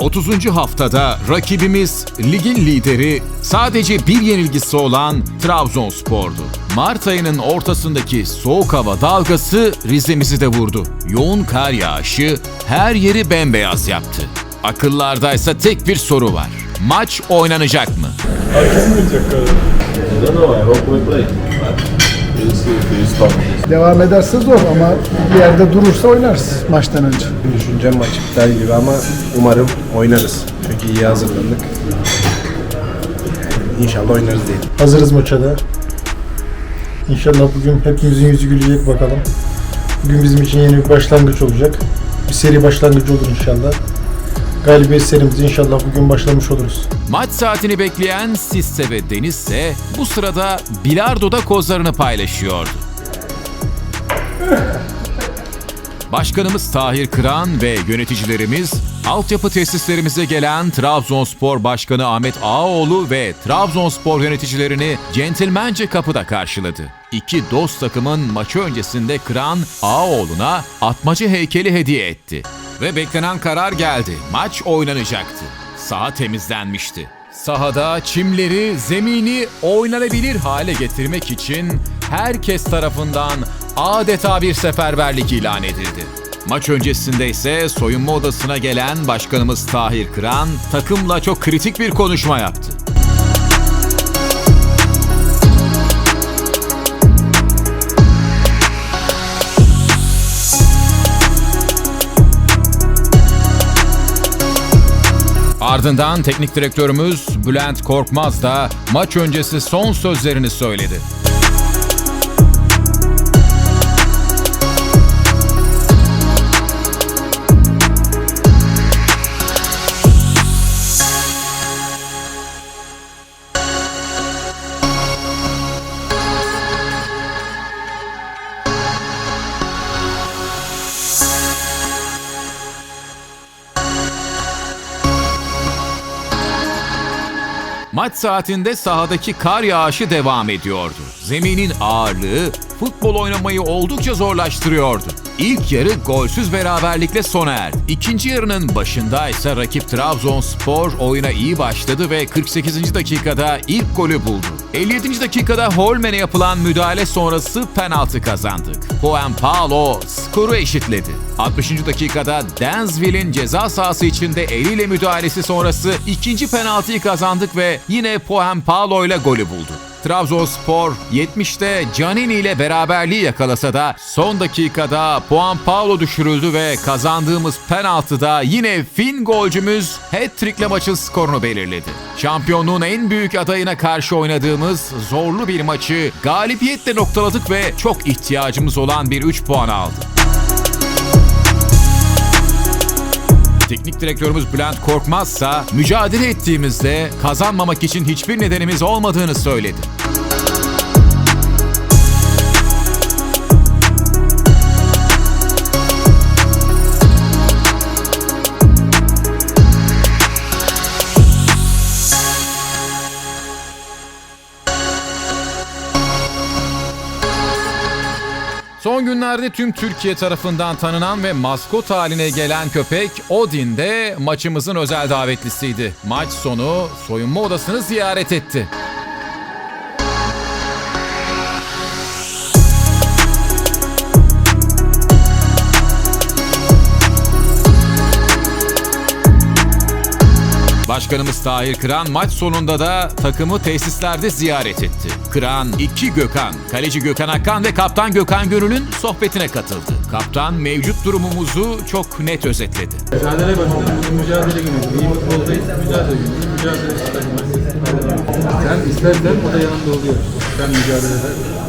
30. haftada rakibimiz ligin lideri sadece bir yenilgisi olan Trabzonspor'du. Mart ayının ortasındaki soğuk hava dalgası Rize'mizi de vurdu. Yoğun kar yağışı her yeri bembeyaz yaptı. Akıllardaysa tek bir soru var. Maç oynanacak mı? I don't know. Devam ederse zor ama bir yerde durursa oynarız maçtan önce. Düşüncem maç iptal gibi ama umarım oynarız. Çünkü iyi hazırlandık. İnşallah oynarız diye. Hazırız maça da. İnşallah bugün hepimizin yüzü gülecek bakalım. Bugün bizim için yeni bir başlangıç olacak. Bir seri başlangıcı olur inşallah. Galibiyet serimizi inşallah bugün başlamış oluruz. Maç saatini bekleyen Sisse ve Deniz ise bu sırada bilardoda kozlarını paylaşıyordu. Başkanımız Tahir Kıran ve yöneticilerimiz altyapı tesislerimize gelen Trabzonspor Başkanı Ahmet Ağaoğlu ve Trabzonspor yöneticilerini centilmence kapıda karşıladı. İki dost takımın maçı öncesinde Kıran Ağaoğlu'na atmacı heykeli hediye etti. Ve beklenen karar geldi. Maç oynanacaktı. Saha temizlenmişti. Sahada çimleri, zemini oynanabilir hale getirmek için herkes tarafından adeta bir seferberlik ilan edildi. Maç öncesinde ise soyunma odasına gelen başkanımız Tahir Kıran takımla çok kritik bir konuşma yaptı. Ardından teknik direktörümüz Bülent Korkmaz da maç öncesi son sözlerini söyledi. Maç saatinde sahadaki kar yağışı devam ediyordu. Zeminin ağırlığı futbol oynamayı oldukça zorlaştırıyordu. İlk yarı golsüz beraberlikle sona erdi. İkinci yarının başında ise rakip Trabzonspor oyuna iyi başladı ve 48. dakikada ilk golü buldu. 57. dakikada Holmen'e yapılan müdahale sonrası penaltı kazandık. Juan Paulo skoru eşitledi. 60. dakikada Dansville'in ceza sahası içinde eliyle müdahalesi sonrası ikinci penaltıyı kazandık ve yine Juan Paulo ile golü buldu. Trabzonspor 70'te Canini ile beraberliği yakalasa da son dakikada Juan Paulo düşürüldü ve kazandığımız penaltıda yine Fin golcümüz hat-trick'le maçın skorunu belirledi. Şampiyonluğun en büyük adayına karşı oynadığımız zorlu bir maçı galibiyetle noktaladık ve çok ihtiyacımız olan bir 3 puan aldık. Teknik direktörümüz Bülent Korkmazsa mücadele ettiğimizde kazanmamak için hiçbir nedenimiz olmadığını söyledi. Son günlerde tüm Türkiye tarafından tanınan ve maskot haline gelen köpek Odin de maçımızın özel davetlisiydi. Maç sonu soyunma odasını ziyaret etti. Başkanımız Tahir Kıran maç sonunda da takımı tesislerde ziyaret etti. Kıran, iki Gökhan, kaleci Gökhan Akkan ve kaptan Gökhan Gönül'ün sohbetine katıldı. Kaptan mevcut durumumuzu çok net özetledi. Mücadele. Bugün mücadele günü. İyi futboldayız. Mücadele günü. Mücadele. Sen istersen o da yanında oluyor. Sen mücadele eder.